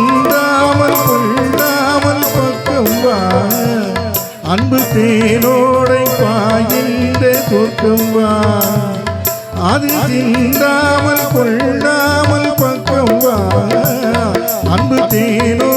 அந்தாமல் கொள்ளாமல் பக்கம் வா அன்பு தேனோடை பாயின்ற சொர்க்கம் வா. அது திண்டாமல் கொள்ளாமல் பக்கம் வா அன்பு தேனோ